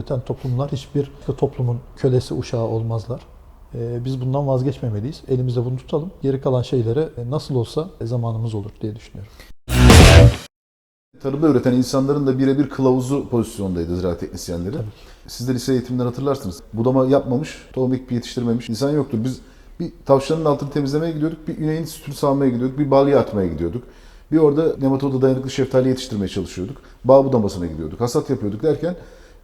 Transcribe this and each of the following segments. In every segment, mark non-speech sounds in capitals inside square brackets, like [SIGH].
üreten toplumlar hiçbir toplumun kölesi uşağı olmazlar. Ee, Biz bundan vazgeçmemeliyiz. Elimizde bunu tutalım. Geri kalan şeylere nasıl olsa zamanımız olur diye düşünüyorum. Tarımda üreten insanların da birebir kılavuzu pozisyondaydı ziraat teknisyenleri. Tabii. Siz de lise eğitiminden hatırlarsınız. Budama yapmamış, tohum ekip yetiştirmemiş insan yoktur. Biz bir tavşanın altını temizlemeye gidiyorduk, bir ineğin sütünü sağmaya gidiyorduk, bir balya atmaya gidiyorduk. Bir orada nematoda dayanıklı şeftali yetiştirmeye çalışıyorduk. Bağ budamasına gidiyorduk, hasat yapıyorduk derken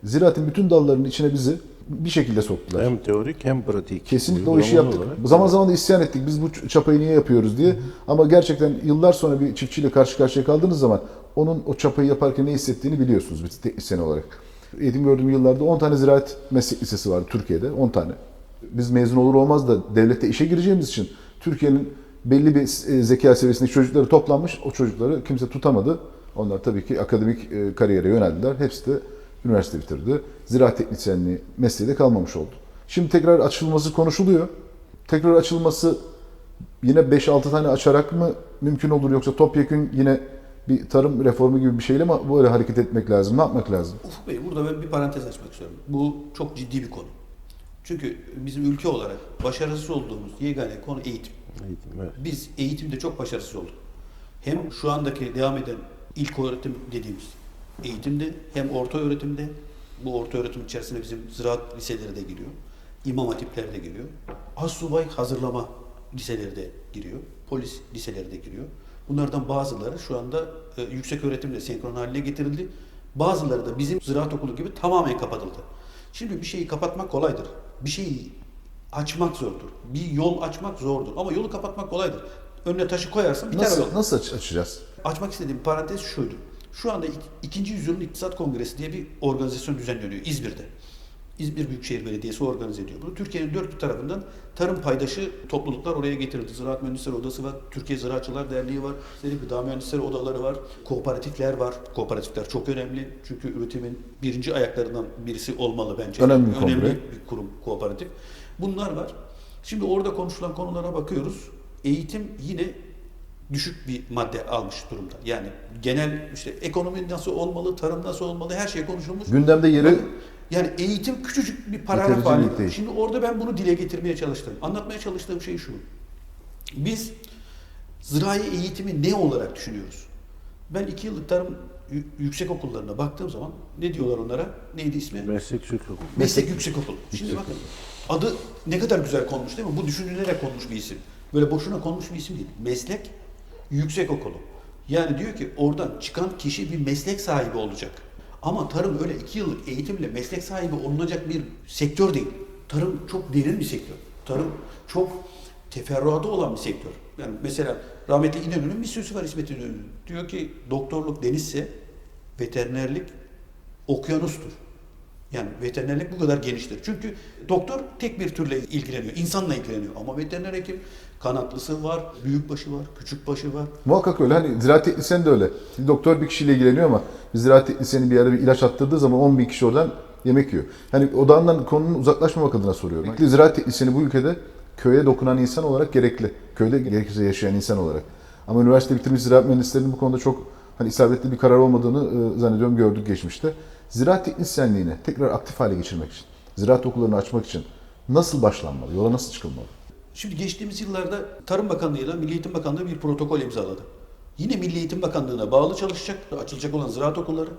ziraatin bütün dallarının içine bizi bir şekilde soktular. Hem teorik hem pratik. Kesinlikle o işi yaptık. olarak. Zaman zaman da isyan ettik. Biz bu çapayı niye yapıyoruz diye. Ama gerçekten yıllar sonra bir çiftçiyle karşı karşıya kaldığınız zaman onun o çapayı yaparken ne hissettiğini biliyorsunuz bir teknisyen olarak. Eğitim gördüğüm yıllarda 10 tane ziraat meslek lisesi vardı Türkiye'de. 10 tane. Biz mezun olur olmaz da devlette işe gireceğimiz için Türkiye'nin belli bir e, zeka seviyesindeki çocukları toplanmış. O çocukları kimse tutamadı. Onlar tabii ki akademik e, kariyere yöneldiler. Hepsi de üniversite bitirdi. Ziraat teknisyenliği mesleği de kalmamış oldu. Şimdi tekrar açılması konuşuluyor. Tekrar açılması yine 5-6 tane açarak mı mümkün olur yoksa topyekün yine bir tarım reformu gibi bir şeyle mi böyle hareket etmek lazım? Ne yapmak lazım? Ufuk Bey burada ben bir parantez açmak istiyorum. Bu çok ciddi bir konu. Çünkü bizim ülke olarak başarısız olduğumuz yegane konu eğitim. Eğitim, evet. Biz eğitimde çok başarısız olduk. Hem şu andaki devam eden ilk öğretim dediğimiz eğitimde hem orta öğretimde bu orta öğretim içerisinde bizim ziraat liseleri de giriyor. İmam hatipler de giriyor. Assubay hazırlama liseleri de giriyor. Polis liseleri de giriyor. Bunlardan bazıları şu anda e, yüksek öğretimle senkron haline getirildi. Bazıları da bizim ziraat okulu gibi tamamen kapatıldı. Şimdi bir şeyi kapatmak kolaydır. Bir şeyi açmak zordur. Bir yol açmak zordur. Ama yolu kapatmak kolaydır. Önüne taşı koyarsın biter Nasıl, yol. nasıl aç- açacağız? Açmak istediğim parantez şuydu. Şu anda ik- ikinci yüzyılın İktisat Kongresi diye bir organizasyon düzenleniyor İzmir'de. İzmir Büyükşehir Belediyesi organize ediyor bunu. Türkiye'nin dört bir tarafından tarım paydaşı topluluklar oraya getirildi. Ziraat Mühendisleri Odası var, Türkiye Ziraatçılar Derneği var, Serik Gıda Mühendisleri Odaları var, kooperatifler var. Kooperatifler çok önemli çünkü üretimin birinci ayaklarından birisi olmalı bence. Önemli bir. Önemli bir kurum kooperatif. Bunlar var. Şimdi orada konuşulan konulara bakıyoruz. Eğitim yine düşük bir madde almış durumda. Yani genel işte ekonomi nasıl olmalı, tarım nasıl olmalı her şey konuşulmuş. Gündemde yeri Yani eğitim küçücük bir paragraf halinde. Şimdi orada ben bunu dile getirmeye çalıştım. Anlatmaya çalıştığım şey şu. Biz zirai eğitimi ne olarak düşünüyoruz? Ben iki yıllık tarım yüksek okullarına baktığım zaman ne diyorlar onlara? Neydi ismi? Meslek yüksek okulu. Meslek yüksek okul. Şimdi bakın adı ne kadar güzel konmuş değil mi? Bu düşünülerek konmuş bir isim. Böyle boşuna konmuş bir isim değil. Meslek yüksek okulu. Yani diyor ki oradan çıkan kişi bir meslek sahibi olacak. Ama tarım öyle iki yıllık eğitimle meslek sahibi olunacak bir sektör değil. Tarım çok derin bir sektör. Tarım çok teferruatı olan bir sektör. Yani mesela rahmetli İnönü'nün bir sözü var İsmet İnönü'nün. Diyor ki doktorluk denizse veterinerlik okyanustur. Yani veterinerlik bu kadar geniştir. Çünkü doktor tek bir türle ilgileniyor, insanla ilgileniyor. Ama veteriner hekim kanatlısı var, büyükbaşı var, küçükbaşı var. muhakkak öyle. Hani ziraat teknisyeni de öyle. Bir doktor bir kişiyle ilgileniyor ama bir ziraat teknisyeni bir yere bir ilaç attırdığı zaman 10 bin kişi oradan yemek yiyor. Hani odağından konunun uzaklaşmamak adına soruyorum. Ziraat teknisyeni bu ülkede köye dokunan insan olarak gerekli. Köyde gerekirse yaşayan insan olarak. Ama üniversite bitirmiş ziraat mühendislerinin bu konuda çok hani isabetli bir karar olmadığını e, zannediyorum gördük geçmişte. Ziraat teknisyenliğini tekrar aktif hale geçirmek için, ziraat okullarını açmak için nasıl başlanmalı, yola nasıl çıkılmalı? Şimdi geçtiğimiz yıllarda Tarım Bakanlığı ile Milli Eğitim Bakanlığı bir protokol imzaladı. Yine Milli Eğitim Bakanlığı'na bağlı çalışacak, açılacak olan ziraat okulları.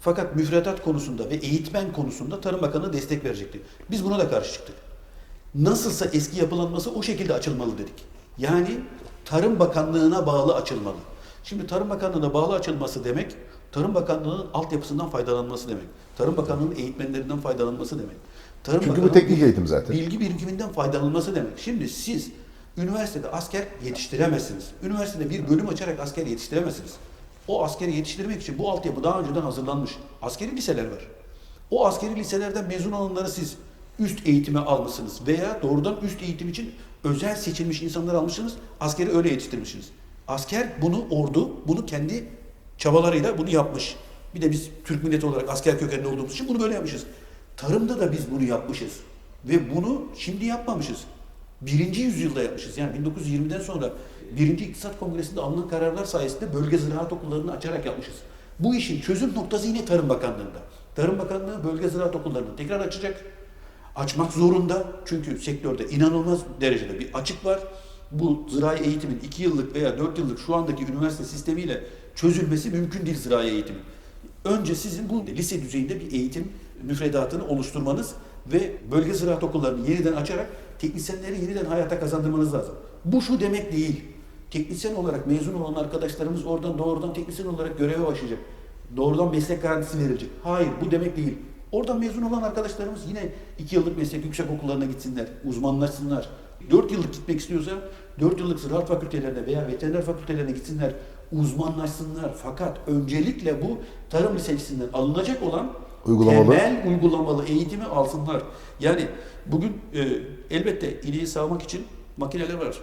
Fakat müfredat konusunda ve eğitmen konusunda Tarım Bakanlığı destek verecekti. Biz buna da karşı çıktık. Nasılsa eski yapılanması o şekilde açılmalı dedik. Yani Tarım Bakanlığı'na bağlı açılmalı. Şimdi Tarım Bakanlığı'na bağlı açılması demek, Tarım Bakanlığı'nın altyapısından faydalanması demek. Tarım Bakanlığı'nın eğitmenlerinden faydalanması demek. Tarım Çünkü bu teknik eğitim zaten. Bilgi birikiminden faydalanılması demek. Şimdi siz üniversitede asker yetiştiremezsiniz. Üniversitede bir bölüm açarak asker yetiştiremezsiniz. O askeri yetiştirmek için bu altyapı daha önceden hazırlanmış. Askeri liseler var. O askeri liselerden mezun olanları siz üst eğitime almışsınız veya doğrudan üst eğitim için özel seçilmiş insanlar almışsınız. Askeri öyle yetiştirmişsiniz. Asker bunu ordu, bunu kendi çabalarıyla bunu yapmış. Bir de biz Türk milleti olarak asker kökenli olduğumuz için bunu böyle yapmışız. Tarımda da biz bunu yapmışız. Ve bunu şimdi yapmamışız. Birinci yüzyılda yapmışız. Yani 1920'den sonra birinci İktisat Kongresi'nde alınan kararlar sayesinde bölge ziraat okullarını açarak yapmışız. Bu işin çözüm noktası yine Tarım Bakanlığı'nda. Tarım Bakanlığı bölge ziraat okullarını tekrar açacak. Açmak zorunda çünkü sektörde inanılmaz derecede bir açık var. Bu zirai eğitimin 2 yıllık veya 4 yıllık şu andaki üniversite sistemiyle çözülmesi mümkün değil zirai eğitimin. Önce sizin bu lise düzeyinde bir eğitim müfredatını oluşturmanız ve bölge ziraat okullarını yeniden açarak teknisyenleri yeniden hayata kazandırmanız lazım. Bu şu demek değil. Teknisyen olarak mezun olan arkadaşlarımız oradan doğrudan teknisyen olarak göreve başlayacak. Doğrudan meslek garantisi verilecek. Hayır bu demek değil. Oradan mezun olan arkadaşlarımız yine 2 yıllık meslek yüksek okullarına gitsinler, uzmanlaşsınlar. 4 yıllık gitmek istiyorsa 4 yıllık ziraat fakültelerine veya veteriner fakültelerine gitsinler, uzmanlaşsınlar. Fakat öncelikle bu tarım lisesinden alınacak olan Uygulamalı. temel uygulamalı eğitimi alsınlar. Yani bugün e, elbette ineği sağmak için makineler var.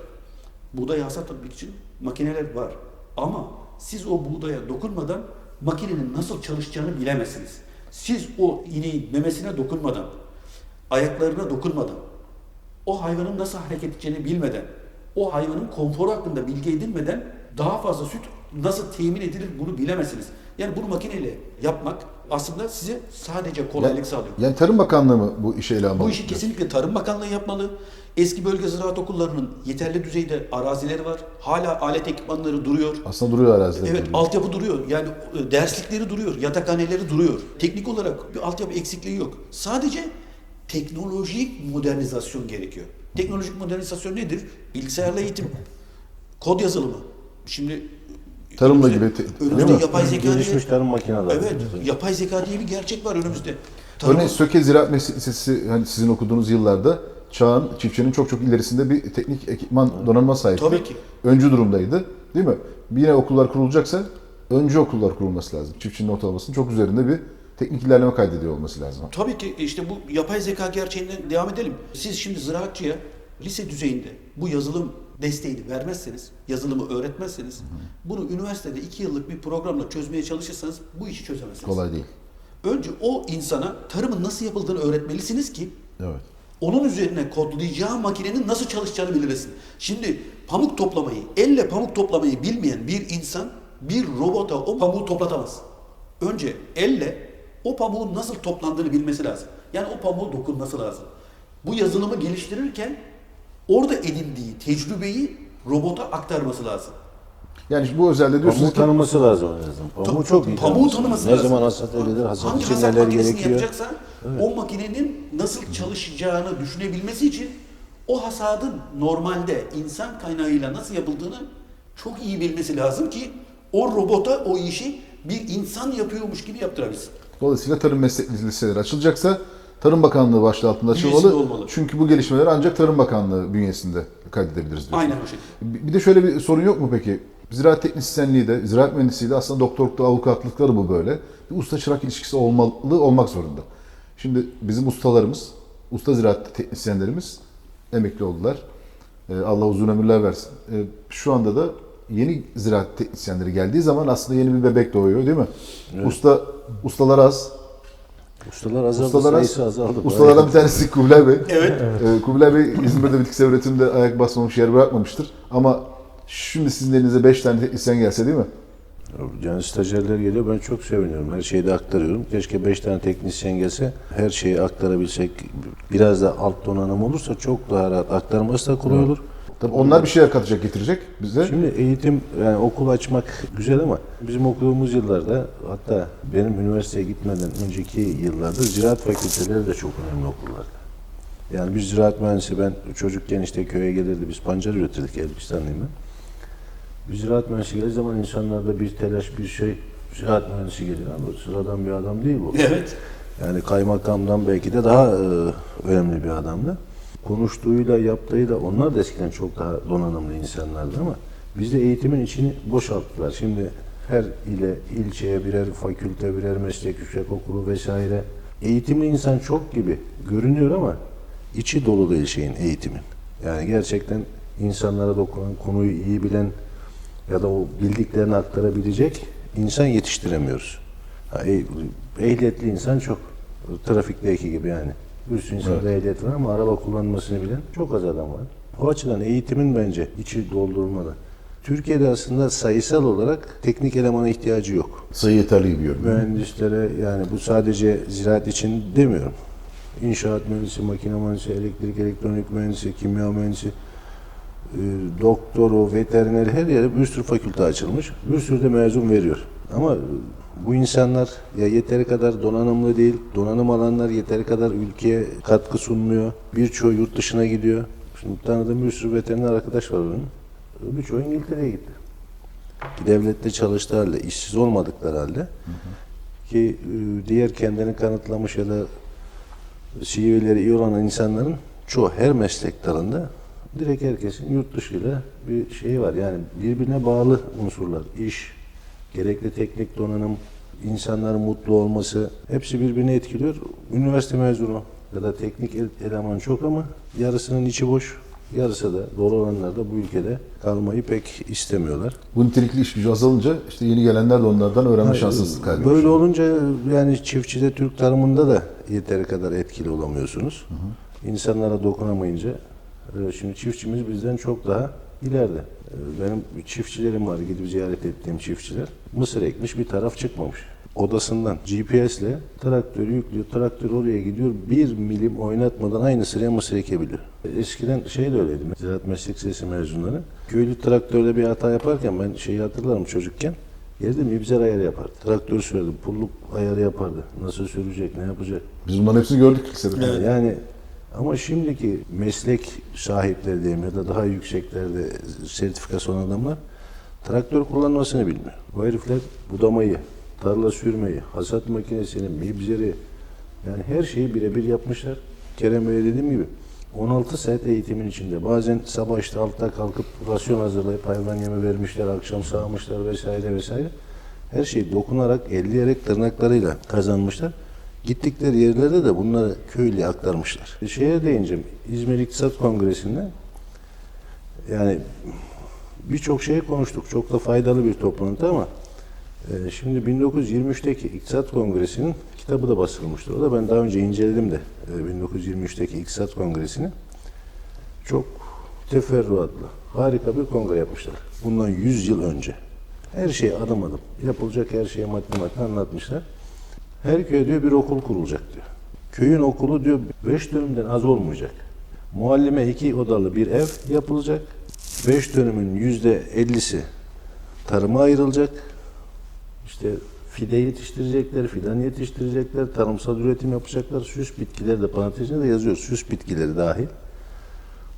Buğday hasat etmek için makineler var. Ama siz o buğdaya dokunmadan makinenin nasıl çalışacağını bilemezsiniz. Siz o ineğin memesine dokunmadan, ayaklarına dokunmadan, o hayvanın nasıl hareket edeceğini bilmeden, o hayvanın konforu hakkında bilgi edinmeden daha fazla süt nasıl temin edilir bunu bilemezsiniz. Yani bunu makineyle yapmak aslında size sadece kolaylık Yani- sağlıyor. Yani Tarım Bakanlığı mı bu işe ele almalı? Bu işi kesinlikle Tarım Bakanlığı yapmalı. Eski bölge ziraat okullarının yeterli düzeyde arazileri var. Hala alet ekipmanları duruyor. Aslında duruyor araziler. Evet, duruyor. altyapı duruyor. Yani e, derslikleri duruyor, yatakhaneleri duruyor. Teknik olarak bir altyapı eksikliği yok. Sadece teknolojik modernizasyon gerekiyor. Teknolojik modernizasyon nedir? Bilgisayarla eğitim, kod yazılımı. Şimdi Tarımla önümüzde- gibi te- önümüzde mi? yapay zeka diye- Gelişmiş tarım makineleri. Evet, yapay zeka diye bir gerçek var önümüzde. Tarım- Örneğin Söke Ziraat Meslek Lisesi hani sizin okuduğunuz yıllarda çağın çiftçinin çok çok ilerisinde bir teknik ekipman donanma sahipti. Tabii ki. Öncü durumdaydı. Değil mi? Yine okullar kurulacaksa öncü okullar kurulması lazım. Çiftçinin ortalamasının çok üzerinde bir teknik ilerleme kaydediyor olması lazım. Tabii ki işte bu yapay zeka gerçeğinden devam edelim. Siz şimdi ziraatçıya lise düzeyinde bu yazılım desteğini vermezseniz, yazılımı öğretmezseniz, bunu üniversitede iki yıllık bir programla çözmeye çalışırsanız bu işi çözemezsiniz. Kolay değil. Önce o insana tarımın nasıl yapıldığını öğretmelisiniz ki Evet. onun üzerine kodlayacağı makinenin nasıl çalışacağını bilirsin. Şimdi pamuk toplamayı, elle pamuk toplamayı bilmeyen bir insan bir robota o pamuğu toplatamaz. Önce elle o pamuğun nasıl toplandığını bilmesi lazım. Yani o pamuğu dokunması lazım. Bu yazılımı geliştirirken orada edindiği tecrübeyi robota aktarması lazım. Yani bu özelde diyorsunuz Pamuğu ki tanıması lazım en azından. Pamuğu çok iyi pamuğu tanıması tanıması Ne lazım. zaman hasat edilir, hasat Hangi için hasat neler gerekiyor. yapacaksa o makinenin nasıl çalışacağını düşünebilmesi için o hasadın normalde insan kaynağıyla nasıl yapıldığını çok iyi bilmesi lazım ki o robota o işi bir insan yapıyormuş gibi yaptırabilsin. dolayısıyla tarım meslek liseleri açılacaksa Tarım Bakanlığı başlığı altında Bünyesinde açılmalı. olmalı. Çünkü bu gelişmeleri ancak Tarım Bakanlığı bünyesinde kaydedebiliriz diyorsunuz. Aynen o şekilde. Bir de şöyle bir sorun yok mu peki? Ziraat teknisyenliği de, ziraat mühendisliği de aslında doktorlukta, avukatlıkları bu böyle. Bir usta çırak ilişkisi olmalı, olmak zorunda. Şimdi bizim ustalarımız, usta ziraat teknisyenlerimiz emekli oldular. Ee, Allah uzun ömürler versin. Ee, Şu anda da yeni ziraat teknisyenleri geldiği zaman aslında yeni bir bebek doğuyor değil mi? Usta ustalar az. Ustalar azaldı, Ustalar az. sayısı azaldı. Ustalardan bir tanesi Kubilay Bey. [LAUGHS] Evet. Ee, Kubilay Bey İzmir'de bitkisel üretimde ayak basmamış yer bırakmamıştır. Ama şimdi sizin elinize 5 tane teknisyen gelse değil mi? Yani stajyerler geliyor ben çok seviniyorum. Her şeyi de aktarıyorum. Keşke 5 tane teknisyen gelse her şeyi aktarabilsek. Biraz da alt donanım olursa çok daha rahat aktarması da kolay olur. Tabii onlar bir şeyler katacak, getirecek bize. Şimdi eğitim yani okul açmak güzel ama bizim okuduğumuz yıllarda hatta benim üniversiteye gitmeden önceki yıllarda ziraat fakülteleri de çok önemli okullardı. Yani biz ziraat mühendisi ben çocukken işte köye gelirdi biz pancar üretirdik Elbistanlıyım ben. Bir ziraat mühendisi geldiği zaman insanlarda bir telaş bir şey ziraat mühendisi geliyor ama sıradan bir adam değil bu. Evet. Yani kaymakamdan belki de daha e, önemli bir adamdı. Konuştuğuyla yaptığıyla onlar da eskiden çok daha donanımlı insanlardı ama bizde eğitimin içini boşalttılar. Şimdi her ile ilçeye birer fakülte, birer meslek yüksek okulu vesaire. Eğitimli insan çok gibi görünüyor ama içi dolu değil şeyin eğitimin. Yani gerçekten insanlara dokunan, konuyu iyi bilen ya da o bildiklerini aktarabilecek insan yetiştiremiyoruz. Ha, ehliyetli insan çok. Trafikteki gibi yani. Bir sürü insanda ehliyet var ama araba kullanmasını bilen çok az adam var. O açıdan eğitimin bence içi doldurulmalı. Türkiye'de aslında sayısal olarak teknik elemana ihtiyacı yok. Sayı yeterli görünüyor. Mühendislere yani bu sadece ziraat için demiyorum. İnşaat mühendisi, makine mühendisi, elektrik, elektronik mühendisi, kimya mühendisi, doktoru, veterineri her yere bir sürü fakülte açılmış. Bir sürü de mezun veriyor. Ama bu insanlar ya yeteri kadar donanımlı değil, donanım alanlar yeteri kadar ülkeye katkı sunmuyor. Birçoğu yurt dışına gidiyor. Şimdi tanıdığım bir sürü veteriner arkadaş var benim. Birçoğu İngiltere'ye gitti. Devlette çalıştığı halde, işsiz olmadıkları halde ki e, diğer kendini kanıtlamış ya da CV'leri iyi olan insanların çoğu her meslek dalında direkt herkesin yurt dışıyla bir şeyi var. Yani birbirine bağlı unsurlar. İş, gerekli teknik donanım, insanların mutlu olması hepsi birbirini etkiliyor. Üniversite mezunu ya da teknik el- eleman çok ama yarısının içi boş. Yarısı da doğru olanlar da bu ülkede kalmayı pek istemiyorlar. Bu nitelikli iş gücü azalınca işte yeni gelenler de onlardan öğrenme şansınız kaybediyor. Böyle olunca yani çiftçide Türk tarımında da yeteri kadar etkili olamıyorsunuz. İnsanlara dokunamayınca şimdi çiftçimiz bizden çok daha ileride. E, Benim çiftçilerim var gidip ziyaret ettiğim çiftçiler. Mısır ekmiş bir taraf çıkmamış. Odasından GPS ile traktörü yüklüyor. Traktör oraya gidiyor. Bir milim oynatmadan aynı sıraya mısır ekebiliyor. Eskiden şey de öyleydi. Ziraat Meslek Lisesi mezunları. Köylü traktörde bir hata yaparken ben şeyi hatırlarım çocukken. Geldim ibzer ayarı yapardı. Traktör sürerdi, pulluk ayarı yapardı. Nasıl sürecek, ne yapacak? Biz bunların hepsini gördük lisede. Yani ama şimdiki meslek sahipleri diyeyim ya da daha yükseklerde sertifikası olan adamlar traktör kullanmasını bilmiyor. Bu herifler budamayı, tarla sürmeyi, hasat makinesini, mibzeri yani her şeyi birebir yapmışlar. Kerem Bey'e dediğim gibi 16 saat eğitimin içinde. Bazen sabah işte altta kalkıp rasyon hazırlayıp hayvan yemi vermişler, akşam sağmışlar vesaire vesaire. Her şeyi dokunarak, elleyerek, tırnaklarıyla kazanmışlar. Gittikleri yerlerde de bunları köylüye aktarmışlar. Şeye değineceğim, İzmir İktisat Kongresi'nde yani birçok şey konuştuk. Çok da faydalı bir toplantı ama e, şimdi 1923'teki İktisat Kongresi'nin kitabı da basılmıştır. O da ben daha önce inceledim de e, 1923'teki İktisat Kongresi'ni. Çok teferruatlı, harika bir kongre yapmışlar. Bundan 100 yıl önce. Her şey adım adım. Yapılacak her şeyi madde madde anlatmışlar. Her köye diyor bir okul kurulacak diyor. Köyün okulu diyor 5 dönümden az olmayacak. Muallime iki odalı bir ev yapılacak. 5 dönümün yüzde 50'si tarıma ayrılacak. İşte fide yetiştirecekler, fidan yetiştirecekler, tarımsal üretim yapacaklar. Süs bitkileri de parantezine de yazıyor. Süs bitkileri dahil.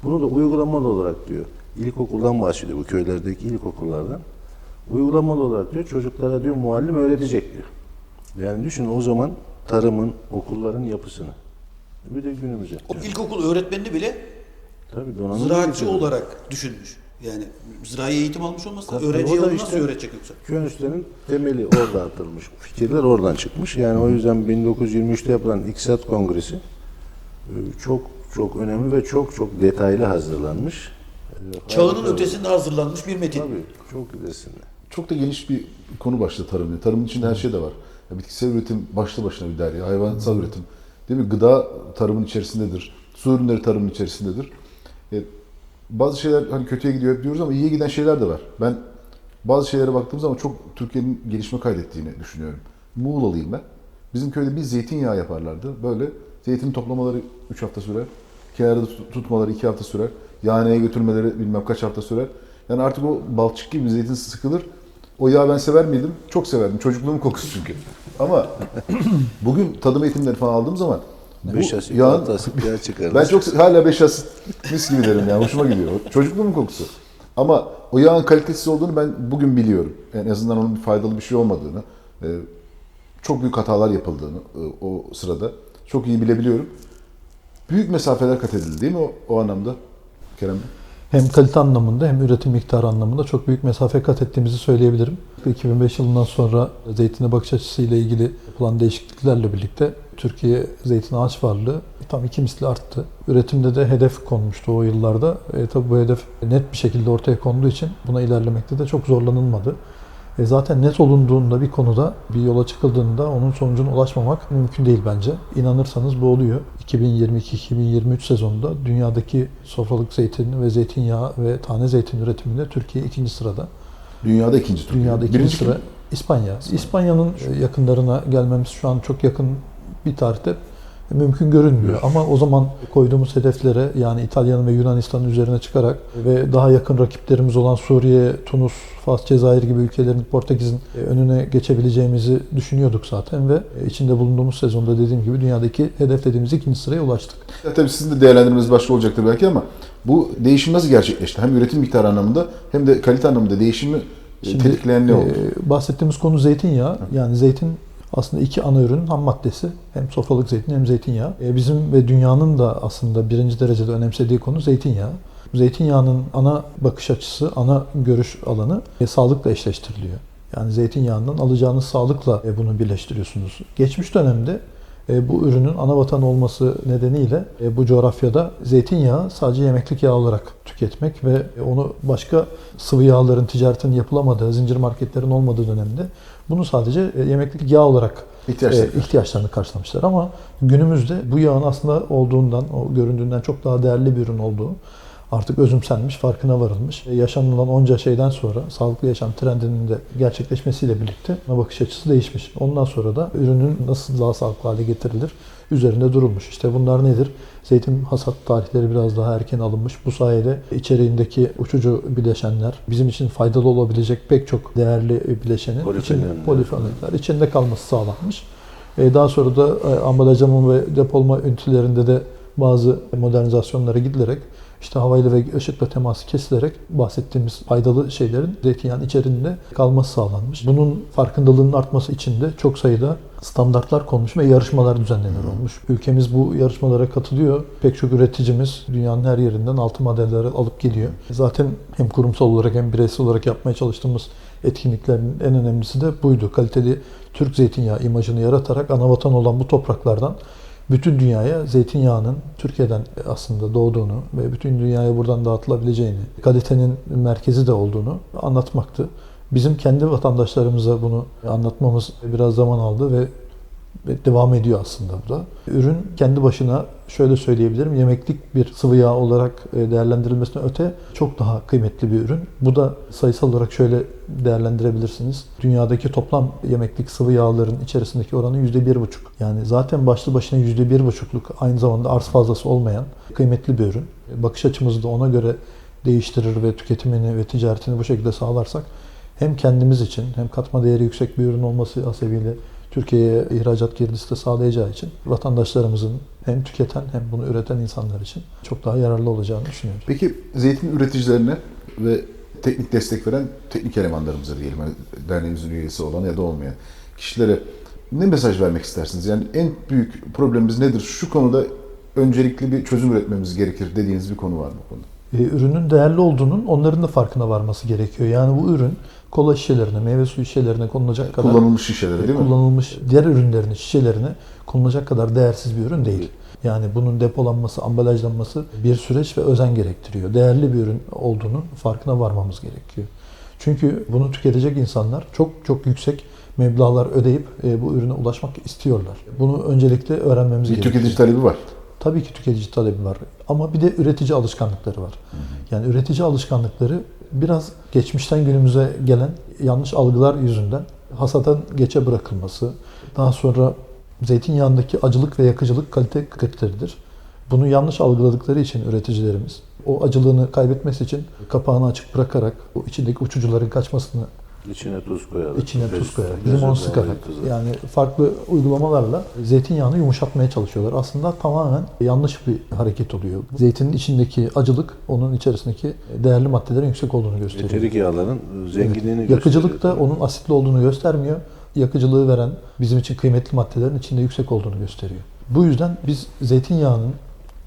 Bunu da uygulamalı olarak diyor. İlkokuldan bahsediyor bu köylerdeki ilkokullardan. Uygulamalı olarak diyor çocuklara diyor muallim öğretecek diyor. Yani düşünün o zaman tarımın, okulların yapısını. Bir de günümüze. O ilkokul öğretmenini bile Tabii donanım ziraatçı olarak düşünmüş. Yani zirai eğitim almış olmasa Tabii, öğrenciye onu işte- nasıl öğretecek yoksa? Köyünüzlerin temeli orada atılmış. Fikirler oradan çıkmış. Yani o yüzden 1923'te yapılan İktisat Kongresi e, çok çok önemli ve çok çok detaylı hazırlanmış. E, Çağının harika. ötesinde hazırlanmış bir metin. Tabii çok ilerisinde. Çok da geniş bir konu başlığı tarım. Tarımın içinde her şey de var. Bitkisel üretim başlı başına bir derya. Hayvansal üretim. Değil mi? Gıda tarımın içerisindedir. Su ürünleri tarımın içerisindedir. E, bazı şeyler hani kötüye gidiyor hep diyoruz ama iyiye giden şeyler de var. Ben bazı şeylere baktığım zaman çok Türkiye'nin gelişme kaydettiğini düşünüyorum. Muğla'lıyım ben. Bizim köyde bir zeytinyağı yaparlardı. Böyle zeytin toplamaları 3 hafta sürer. Kenarda tut- tutmaları 2 hafta sürer. Yahaneye götürmeleri bilmem kaç hafta sürer. Yani artık o balçık gibi zeytin sıkılır. O yağı ben sever miydim? Çok severdim. Çocukluğumun kokusu çünkü. Ama [CLEARS THROAT] bugün tadım eğitimleri falan aldığım zaman Beş asit, yağın- altı asit yağ çıkarır. ben çok hala 5 asit mis gibi derim yani hoşuma gidiyor. Çocukluğumun kokusu. Ama o yağın kalitesiz olduğunu ben bugün biliyorum. En azından onun faydalı bir şey olmadığını, e, çok büyük hatalar yapıldığını e, o sırada çok iyi bilebiliyorum. Büyük mesafeler kat edildi değil mi o, o anlamda Kerem Bey? Hem kalite anlamında hem üretim miktarı anlamında çok büyük mesafe kat ettiğimizi söyleyebilirim. 2005 yılından sonra zeytine bakış açısıyla ilgili yapılan değişikliklerle birlikte Türkiye zeytin ağaç varlığı tam iki misli arttı. Üretimde de hedef konmuştu o yıllarda. E, tabii bu hedef net bir şekilde ortaya konduğu için buna ilerlemekte de çok zorlanılmadı. E zaten net olunduğunda bir konuda bir yola çıkıldığında onun sonucuna ulaşmamak mümkün değil bence. İnanırsanız bu oluyor. 2022-2023 sezonunda dünyadaki sofralık zeytin ve zeytinyağı ve tane zeytin üretiminde Türkiye ikinci sırada. Dünyada ikinci Türkiye. Dünyada ikinci Birinci sıra kim? İspanya. İspanya'nın e, yakınlarına gelmemiz şu an çok yakın bir tarihte mümkün görünmüyor. Ama o zaman koyduğumuz hedeflere yani İtalya'nın ve Yunanistan'ın üzerine çıkarak ve daha yakın rakiplerimiz olan Suriye, Tunus, Fas, Cezayir gibi ülkelerin Portekiz'in e, önüne geçebileceğimizi düşünüyorduk zaten ve e, içinde bulunduğumuz sezonda dediğim gibi dünyadaki hedeflediğimiz ikinci sıraya ulaştık. Ya tabii sizin de değerlendirmeniz başka olacaktır belki ama bu değişim nasıl gerçekleşti? Hem üretim miktarı anlamında hem de kalite anlamında değişimi e, Şimdi, tetikleyen ne oldu? e, bahsettiğimiz konu zeytinyağı. Yani zeytin aslında iki ana ürün ham maddesi. Hem sofralık zeytin hem zeytinyağı. E, bizim ve dünyanın da aslında birinci derecede önemsediği konu zeytinyağı. Zeytinyağının ana bakış açısı, ana görüş alanı e, sağlıkla eşleştiriliyor. Yani zeytinyağından alacağınız sağlıkla e, bunu birleştiriyorsunuz. Geçmiş dönemde e, bu ürünün ana vatan olması nedeniyle e, bu coğrafyada zeytinyağı sadece yemeklik yağ olarak tüketmek ve e, onu başka sıvı yağların ticaretinin yapılamadığı, zincir marketlerin olmadığı dönemde bunu sadece e, yemeklik yağ olarak İhtiyaçları e, ihtiyaçlarını karşılamışlar. Ama günümüzde bu yağın aslında olduğundan, o göründüğünden çok daha değerli bir ürün olduğu artık özümsenmiş, farkına varılmış. E, Yaşanılan onca şeyden sonra sağlıklı yaşam trendinin de gerçekleşmesiyle birlikte bakış açısı değişmiş. Ondan sonra da ürünün nasıl daha sağlıklı hale getirilir üzerinde durulmuş. İşte bunlar nedir? Zeytin hasat tarihleri biraz daha erken alınmış. Bu sayede içeriğindeki uçucu bileşenler bizim için faydalı olabilecek pek çok değerli bileşenin polifenoller içinde kalması sağlanmış. E, Daha sonra da e, ambalajlama ve depolama ünitelerinde de bazı modernizasyonlara gidilerek işte havayla ve ışıkla teması kesilerek bahsettiğimiz faydalı şeylerin zeytinyağının içerisinde kalması sağlanmış. Bunun farkındalığının artması için de çok sayıda standartlar konmuş ve yarışmalar düzenlenir olmuş. Ülkemiz bu yarışmalara katılıyor. Pek çok üreticimiz dünyanın her yerinden altın madalyaları alıp geliyor. Zaten hem kurumsal olarak hem bireysel olarak yapmaya çalıştığımız etkinliklerin en önemlisi de buydu. Kaliteli Türk zeytinyağı imajını yaratarak anavatan olan bu topraklardan bütün dünyaya zeytinyağının Türkiye'den aslında doğduğunu ve bütün dünyaya buradan dağıtılabileceğini, kalitenin merkezi de olduğunu anlatmaktı. Bizim kendi vatandaşlarımıza bunu anlatmamız biraz zaman aldı ve devam ediyor aslında bu da. Ürün kendi başına şöyle söyleyebilirim yemeklik bir sıvı yağ olarak e, değerlendirilmesinden öte çok daha kıymetli bir ürün. Bu da sayısal olarak şöyle değerlendirebilirsiniz. Dünyadaki toplam yemeklik sıvı yağların içerisindeki oranı %1,5. Yani zaten başlı başına %1,5'luk aynı zamanda arz fazlası olmayan kıymetli bir ürün. Bakış açımızı da ona göre değiştirir ve tüketimini ve ticaretini bu şekilde sağlarsak hem kendimiz için hem katma değeri yüksek bir ürün olması hasebiyle Türkiye'ye ihracat girdisi de sağlayacağı için vatandaşlarımızın hem tüketen hem bunu üreten insanlar için çok daha yararlı olacağını düşünüyorum. Peki zeytin üreticilerine ve teknik destek veren teknik elemanlarımıza diyelim, hani derneğimizin üyesi olan ya da olmayan kişilere ne mesaj vermek istersiniz? Yani en büyük problemimiz nedir? Şu konuda öncelikli bir çözüm üretmemiz gerekir dediğiniz bir konu var mı bu konuda? E, ürünün değerli olduğunun onların da farkına varması gerekiyor. Yani bu ürün kola şişelerine, meyve suyu şişelerine konulacak kadar Kullanılmış şişeleri değil mi? kullanılmış diğer ürünlerin şişelerine konulacak kadar değersiz bir ürün değil. Yani bunun depolanması, ambalajlanması bir süreç ve özen gerektiriyor. Değerli bir ürün olduğunu farkına varmamız gerekiyor. Çünkü bunu tüketecek insanlar çok çok yüksek meblağlar ödeyip e, bu ürüne ulaşmak istiyorlar. Bunu öncelikle öğrenmemiz Bir gerekiyor. tüketici talebi var. Tabii ki tüketici talebi var ama bir de üretici alışkanlıkları var. Yani üretici alışkanlıkları biraz geçmişten günümüze gelen yanlış algılar yüzünden hasadan geçe bırakılması, daha sonra zeytinyağındaki acılık ve yakıcılık kalite kriteridir. Bunu yanlış algıladıkları için üreticilerimiz o acılığını kaybetmesi için kapağını açık bırakarak o içindeki uçucuların kaçmasını İçine tuz koyarak. içine tuz koyarak, limon sıkarak yani farklı uygulamalarla zeytinyağını yumuşatmaya çalışıyorlar. Aslında tamamen yanlış bir hareket oluyor. Zeytinin içindeki acılık onun içerisindeki değerli maddelerin yüksek olduğunu gösteriyor. Eterik yağların zenginliğini Yakıcılık da onun asitli olduğunu göstermiyor. Yakıcılığı veren bizim için kıymetli maddelerin içinde yüksek olduğunu gösteriyor. Bu yüzden biz zeytinyağının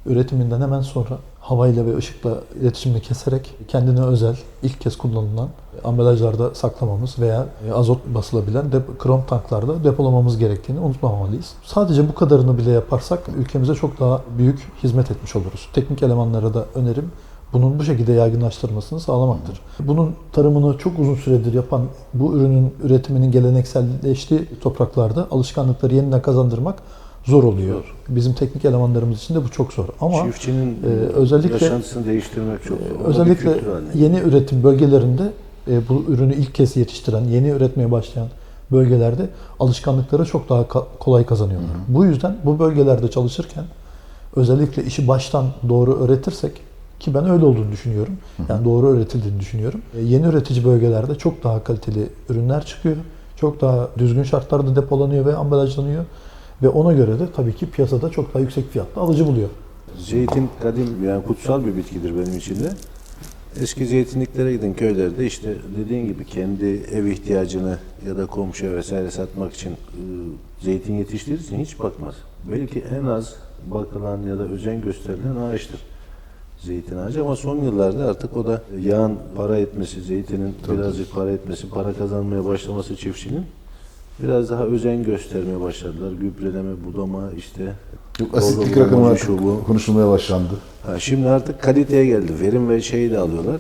üretiminden hemen sonra havayla ve ışıkla iletişimini keserek kendine özel ilk kez kullanılan ambalajlarda saklamamız veya azot basılabilen de, krom tanklarda depolamamız gerektiğini unutmamalıyız. Sadece bu kadarını bile yaparsak ülkemize çok daha büyük hizmet etmiş oluruz. Teknik elemanlara da önerim bunun bu şekilde yaygınlaştırmasını sağlamaktır. Bunun tarımını çok uzun süredir yapan bu ürünün üretiminin gelenekselleştiği topraklarda alışkanlıkları yeniden kazandırmak zor oluyor. Bizim teknik elemanlarımız için de bu çok zor. Ama Çiftçinin e, özellikle- yaşantısını değiştirmek çok zor. O da bir özellikle yeni üretim bölgelerinde e, bu ürünü ilk kez yetiştiren, yeni üretmeye başlayan bölgelerde alışkanlıkları çok daha ka- kolay kazanıyorlar. Bu yüzden bu bölgelerde çalışırken özellikle işi baştan doğru öğretirsek ki ben öyle olduğunu düşünüyorum. Yani doğru öğretildiğini düşünüyorum. E, Yeni üretici bölgelerde çok daha kaliteli ürünler çıkıyor. Çok daha düzgün şartlarda depolanıyor ve ambalajlanıyor. Ve ona göre de tabii ki piyasada çok daha yüksek fiyatla alıcı buluyor. Zeytin kadim yani kutsal bir bitkidir benim için de. Eski zeytinliklere giden köylerde işte dediğin gibi kendi ev ihtiyacını ya da komşuya vesaire satmak için e, zeytin yetiştirir için hiç bakmaz. Belki en az bakılan ya da özen gösterilen ağaçtır zeytin ağacı ama son yıllarda artık o da yağın para etmesi, zeytinin birazcık para etmesi, para kazanmaya başlaması çiftçinin biraz daha özen göstermeye başladılar. Gübreleme, budama işte Yok, asitlik rakamı şu, bu. konuşulmaya başlandı. Ha, şimdi artık kaliteye geldi. Verim ve şeyi de alıyorlar.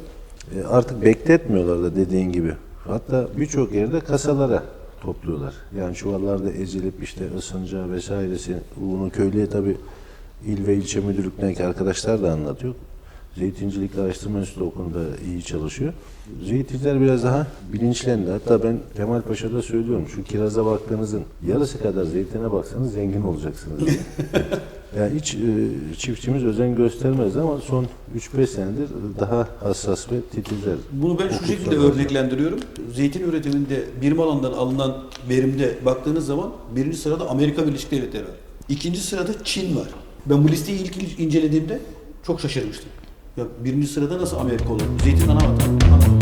E, artık bekletmiyorlar da dediğin gibi. Hatta birçok yerde kasalara topluyorlar. Yani çuvallarda ezilip işte ısınacağı vesairesi. Bunu köylüye tabi il ve ilçe müdürlüklerindeki arkadaşlar da anlatıyor. Zeytincilik Araştırma Enstitüsü okulunda iyi çalışıyor. Zeytinciler biraz daha bilinçlendi. Hatta ben Kemal Paşa'da söylüyorum. Şu kiraza baktığınızın yarısı kadar zeytine baksanız zengin olacaksınız. [LAUGHS] Yani hiç e, çiftçimiz özen göstermez ama son 3-5 senedir daha hassas ve titizler. Bunu ben şu şekilde olarak. örneklendiriyorum. Zeytin üretiminde birim alandan alınan verimde baktığınız zaman birinci sırada Amerika Birleşik Devletleri var. İkinci sırada Çin var. Ben bu listeyi ilk incelediğimde çok şaşırmıştım. Ya birinci sırada nasıl Amerika olur? Zeytin ana vatan.